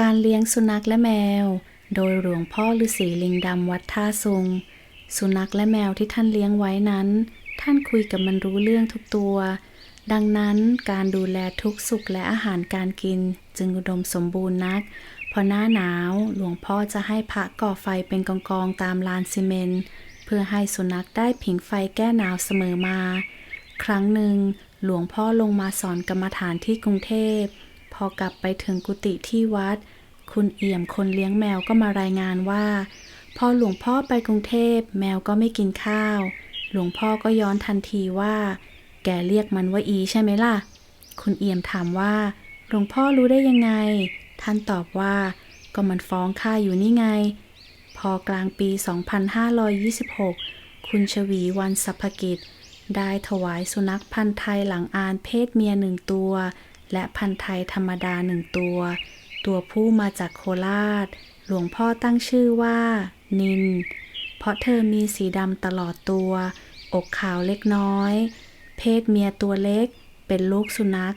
การเลี้ยงสุนัขและแมว โดยหลวงพ่อฤาษีลิงดำวัดท่าซุง สุนัขและแมวที่ท่านเลี้ยงไว้นั้น ท่านคุยกับมันรู้เรื่องทุกตัว ดังนั้นการดูแลทุกสุขและอาหารการกินจึงอุดมสมบูรณ์นัก พอหน้าหนาวหลวงพ่อจะให้พระก่อไฟเป็นกองๆตามลานซีเมนเพื่อให้สุนัขได้ผิงไฟแก้หนาวเสมอมา ครั้งหนึ่งหลวงพ่อลงมาสอนกรรมฐานที่กรุงเทพ พอกลับไปถึงกุฏิที่วัด คุณเอี่ยมคนเลี้ยงแมวก็มารายงานว่า พอหลวงพ่อไปกรุงเทพแมวก็ไม่กินข้าว หลวงพ่อก็ย้อนทันทีว่า แกเรียกมันว่าอีใช่ไหมล่ะ คุณเอี่ยมถามว่า หลวงพ่อรู้ได้ยังไง ท่านตอบว่า ก็มันฟ้องข้าอยู่นี่ไง พอกลางปี 2526 คุณชวีวันสัพกิจ ได้ถวายสุนัขพันธ์ไทยหลังอานเพศเมียหนึ่งตัว และพันธ์ไทยธรรมดาหนึ่งตัว ตัวผู้มาจากโคราช หลวงพ่อตั้งชื่อว่า นิน เพราะเธอมีสีดำตลอดตัว อกขาวเล็กน้อย เพศเมียตัวเล็ก เป็นลูกสุนัข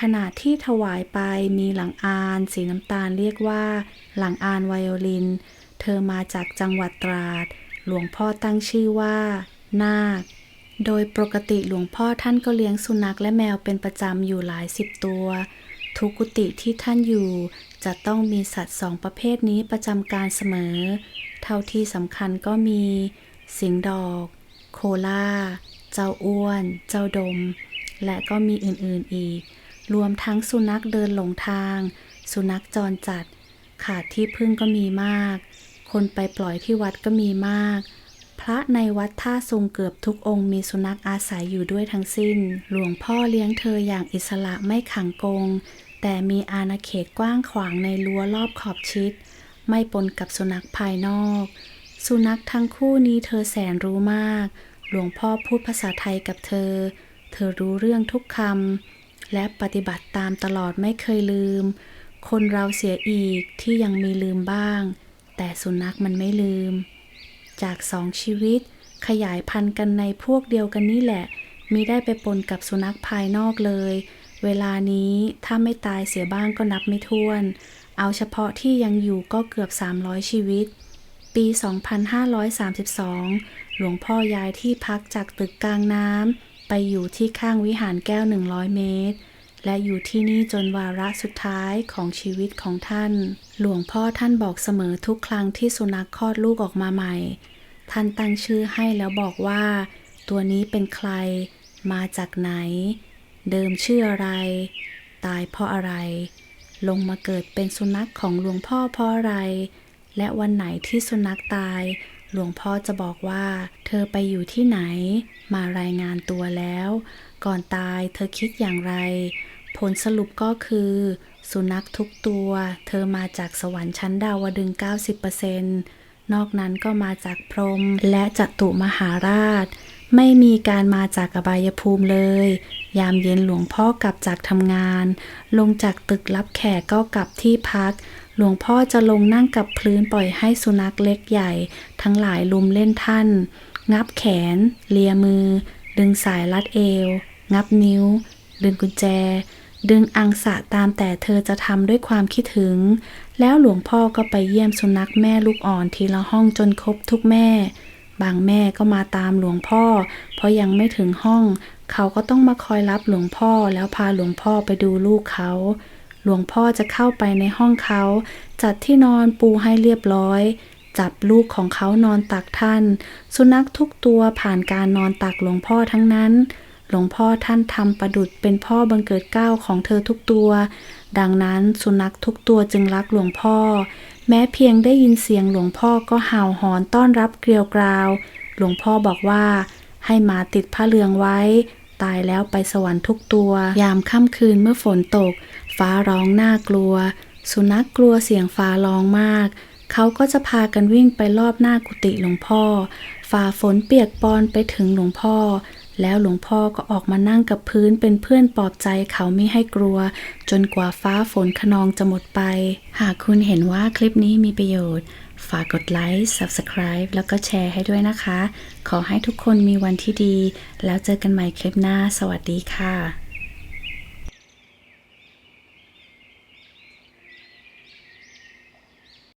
ขณะที่ถวายไปมีหลังอานสีน้ำตาลเรียกว่า หลังอานไวโอลิน เธอมาจากจังหวัดตราด หลวงพ่อตั้งชื่อว่า นาค โดยปกติหลวงพ่อท่านก็เลี้ยงสุนัขและแมวเป็นประจำอยู่หลายสิบตัว ทุกกุฏิที่ท่านอยู่ จะต้องมีสัตว์สองประเภทนี้ประจำการเสมอ เท่าที่สำคัญก็มี สิงดอก โคล่า เจ้าอ้วน เจ้าดม และก็มีอื่นๆอีก รวมทั้งสุนัขเดินหลงทาง สุนัขจรจัด ขาดที่พึ่งก็มีมาก คนไปปล่อยที่วัดก็มีมาก ระในวัดท่าทรงเกือบทุกองค์มีสุนัขอาศัยอยู่ด้วยทั้งสิ้น หลวงพ่อเลี้ยงเธออย่างอิสระไม่ขังกง แต่มีอาณาเขตกว้างขวางในรั้วรอบขอบชิด ไม่ปนกับสุนัขภายนอก สุนัขทั้งคู่นี้เธอแสนรู้มาก หลวงพ่อพูดภาษาไทยกับเธอ เธอรู้เรื่องทุกคำและปฏิบัติตามตลอดไม่เคยลืม คนเราเสียอีกที่ยังมีลืมบ้าง แต่สุนัขมันไม่ลืม จากสองชีวิต ขยายพันธุ์กันในพวกเดียวกันนี่แหละมิได้ไปปนกับสุนัขภายนอกเลย เวลานี้ถ้าไม่ตายเสียบ้างก็นับไม่ถ้วน เอาเฉพาะที่ยังอยู่ก็เกือบ 300 ชีวิต ปี 2532 หลวงพ่อย้ายที่พักจากตึกกลางน้ำไปอยู่ที่ข้างวิหารแก้ว 100 เมตร และอยู่ที่นี่จนวาระสุดท้ายของชีวิตของท่าน หลวงพ่อท่านบอกเสมอทุกครั้งที่สุนัขคลอดลูกออกมาใหม่ ท่านตั้งชื่อให้แล้วบอกว่า ตัวนี้เป็นใคร มาจากไหน เดิมชื่ออะไร ตายเพราะอะไร ลงมาเกิดเป็นสุนัขของหลวงพ่อเพราะอะไร และวันไหนที่สุนัขตายหลวงพ่อจะบอกว่า เธอไปอยู่ที่ไหน มารายงานตัวแล้ว ก่อนตายเธอคิดอย่างไร ผลสรุปก็คือ สุนัขทุกตัว เธอมาจากสวรรค์ชั้นดาวดึงส์90%นอกนั้นก็มาจากพรหมและจตุมหาราช ไม่มีการมาจากอบายภูมิเลย ยามเย็นหลวงพ่อกลับจากทำงาน ลงจากตึกรับแขกก็กลับที่พัก หลวงพ่อจะลงนั่งกับพื้นปล่อยให้สุนัขเล็กใหญ่ ทั้งหลายลุมเล่นท่าน งับแขน เลียมือ ดึงสายรัดเอว งับนิ้ว ดึงกุญแจ ดึงอังสะตามแต่เธอจะทำด้วยความคิดถึง แล้วหลวงพ่อก็ไปเยี่ยมสุนัขแม่ลูกอ่อนทีละห้องจนครบทุกแม่ บางแม่ก็มาตามหลวงพ่อ เพราะยังไม่ถึงห้อง เขาก็ต้องมาคอยรับหลวงพ่อแล้วพาหลวงพ่อไปดูลูกเขา หลวงพ่อจะเข้าไปในห้องเขา จัดที่นอนปูให้เรียบร้อยจับลูกของเขานอนตักท่าน สุนัขทุกตัวผ่านการนอนตักหลวงพ่อทั้งนั้น หลวงพ่อท่านทำประดุดเป็นพ่อบังเกิดเก้าของเธอทุกตัว ดังนั้นสุนัขทุกตัวจึงรักหลวงพ่อ แม้เพียงได้ยินเสียงหลวงพ่อก็เห่าหอนต้อนรับเกลียวกราว หลวงพ่อบอกว่า ให้หมาติดผ้าเหลืองไว้ ตายแล้วไปสวรรค์ทุกตัว ยามค่ำคืนเมื่อฝนตก ฟ้าร้องน่ากลัว สุนัขกลัวเสียงฟ้าร้องมากเขาก็จะพากันวิ่งไปรอบหน้ากุฏิหลวงพ่อ ฝ่าฝนเปียกปอนไปถึงหลวงพ่อ แล้วหลวงพ่อก็ออกมานั่งกับพื้นเป็นเพื่อนปลอบใจเขาไม่ให้กลัว จนกว่าฟ้าฝนขนองจะหมดไป หากคุณเห็นว่าคลิปนี้มีประโยชน์ ฝากกดไลค์ Subscribe แล้วก็แชร์ให้ด้วยนะคะ ขอให้ทุกคนมีวันที่ดี แล้วเจอกันใหม่คลิปหน้า สวัสดีค่ะ